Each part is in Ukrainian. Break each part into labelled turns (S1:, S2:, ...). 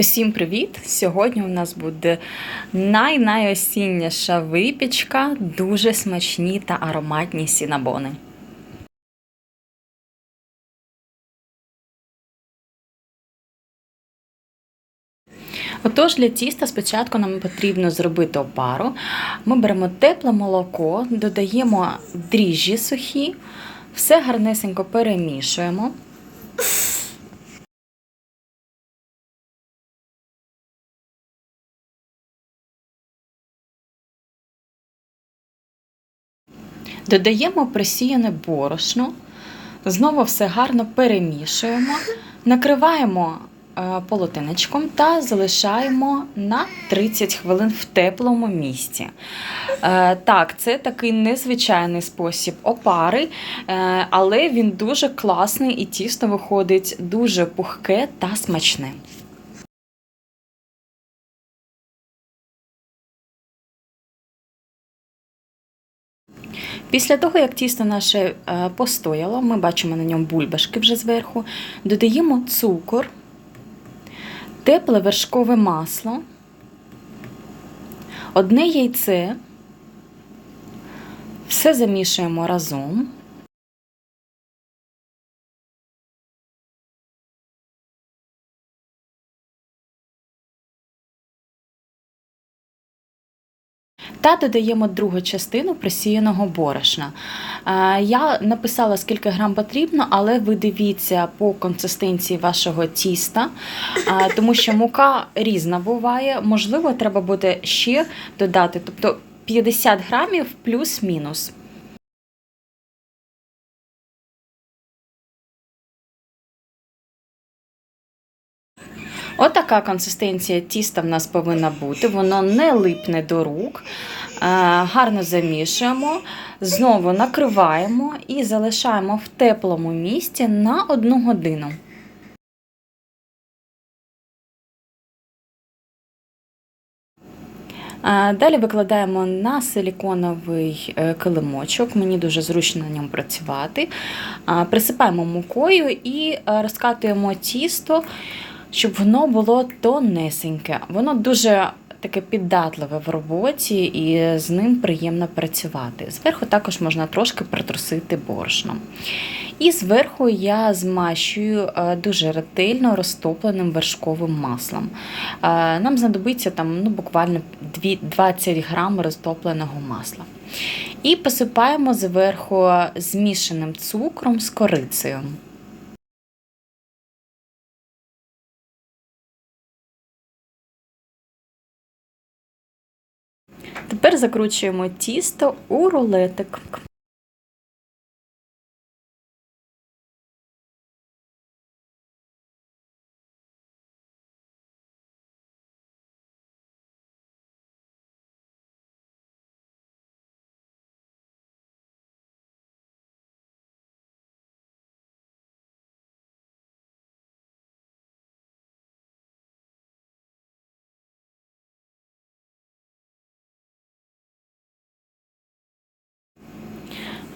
S1: Усім привіт! Сьогодні у нас буде най-найосінніша випічка, дуже смачні та ароматні сінабони. Отож, для тіста спочатку нам потрібно зробити опару. Ми беремо тепле молоко, додаємо дріжджі сухі, все гарнесенько перемішуємо. Додаємо просіяне борошно, знову все гарно перемішуємо, накриваємо е, полотенечком та залишаємо на 30 хвилин в теплому місці. Е, Так, це такий незвичайний спосіб опари, е, але він дуже класний і тісто виходить дуже пухке та смачне. Після того, як тісто наше е, постояло, ми бачимо на ньому бульбашки вже зверху, додаємо цукор, тепле вершкове масло, одне яйце, все замішуємо разом. Та додаємо другу частину просіяного борошна. Е, Я написала, скільки грам потрібно, але ви дивіться по консистенції вашого тіста, е, тому що мука різна буває. Можливо, треба буде ще додати, тобто 50 грамів плюс-мінус. Отака консистенція тіста в нас повинна бути, воно не липне до рук. Е, Гарно замішуємо, знову накриваємо і залишаємо в теплому місці на одну годину. Е, Далі викладаємо на силіконовий е, килимочок, мені дуже зручно на ньому працювати. Присипаємо мукою і розкатуємо тісто, щоб воно було тонесеньке. Воно дуже таке піддатливе в роботі і з ним приємно працювати. Зверху також можна трошки притрусити борошном. І зверху я змащую е, дуже ретельно розтопленим вершковим маслом. Е, Нам знадобиться там ну, буквально 20 грам розтопленого масла. І посипаємо зверху змішаним цукром з корицею. Тепер закручуємо тісто у рулетик.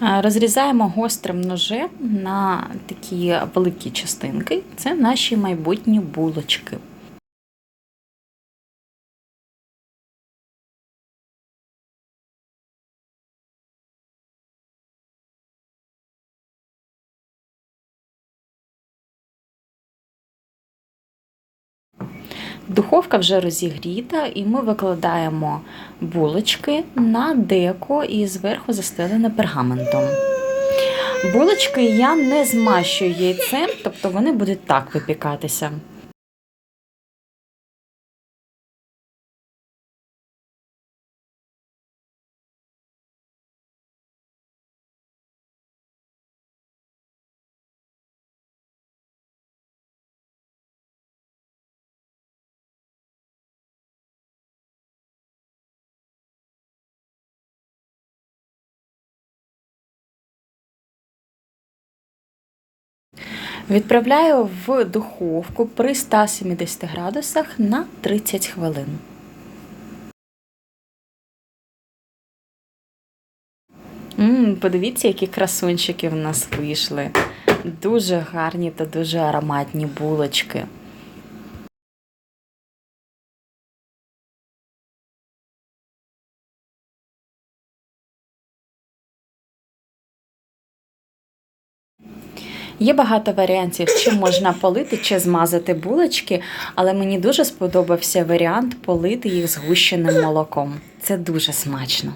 S1: Розрізаємо гострим ножем на такі великі частинки. Це наші майбутні булочки. Духовка вже розігріта, і ми викладаємо булочки на деко і зверху застелене пергаментом. Булочки я не змащую яйцем, тобто вони будуть так випікатися. Відправляю в духовку при 170 градусах на 30 хвилин. М, подивіться, які красунчики в нас вийшли. Дуже гарні та дуже ароматні булочки. Є багато варіантів, чим можна полити чи змазати булочки, але мені дуже сподобався варіант полити їх згущеним молоком. Це дуже смачно.